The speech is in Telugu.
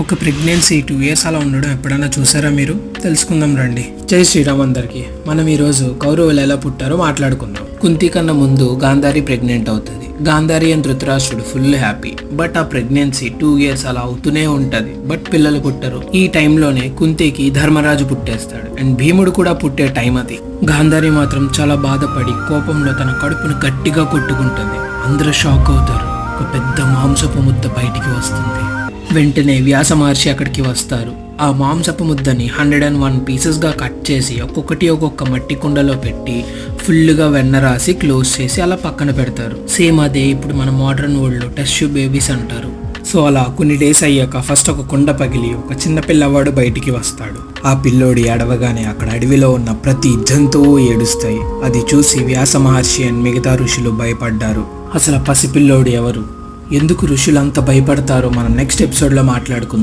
ఒక ప్రెగ్నెన్సీ టూ ఇయర్స్ అలా ఉండడం ఎప్పుడైనా చూసారా మీరు? తెలుసుకుందాం రండి. జై శ్రీరామ్ అందరికీ. మనం ఈరోజు కౌరవులు ఎలా పుట్టారో మాట్లాడుకుందాం. కుంతి కన్నా ముందు గాంధారి ప్రెగ్నెంట్ అవుతుంది. గాంధారి అండ్ ధృతరాష్ట్రుడు ఫుల్ హ్యాపీ. బట్ ఆ ప్రెగ్నెన్సీ టూ ఇయర్స్ అలా అవుతూనే ఉంటది. బట్ పిల్లలు పుట్టరు. ఈ టైంలోనే కుంతికి ధర్మరాజు పుట్టేస్తాడు. అండ్ భీముడు కూడా పుట్టే టైం అది. గాంధారి మాత్రం చాలా బాధపడి కోపంలో తన కడుపును గట్టిగా కొట్టుకుంటుంది. అందరూ షాక్ అవుతారు. ఒక పెద్ద మాంసపు ముద్ద బయటికి వస్తుంది. వెంటనే వ్యాస మహర్షి అక్కడికి వస్తారు. ఆ మాంసపు ముద్దని హండ్రెడ్ అండ్ వన్ పీసెస్గా కట్ చేసి ఒక్కొక్కటి ఒక్కొక్క మట్టి కుండలో పెట్టి ఫుల్గా వెన్న రాసి క్లోజ్ చేసి అలా పక్కన పెడతారు. సేమ్ అదే ఇప్పుడు మన మోడర్న్ వరల్డ్లో టెస్ట్ బేబీస్ అంటారు. సో అలా కొన్ని డేస్ అయ్యాక ఫస్ట్ ఒక కుండ పగిలి ఒక చిన్న పిల్లవాడు బయటికి వస్తాడు. ఆ పిల్లోడి అడవగానే అక్కడ అడవిలో ఉన్న ప్రతి జంతువు ఏడుస్తాయి. అది చూసి వ్యాస మహర్షి అండ్ మిగతా ఋషులు భయపడ్డారు. అసలు పసిపిల్లోడు ఎవరు? ఎందుకు ఋషులు అంత భయపడతారో మనం నెక్స్ట్ ఎపిసోడ్లో మాట్లాడుకుందాం.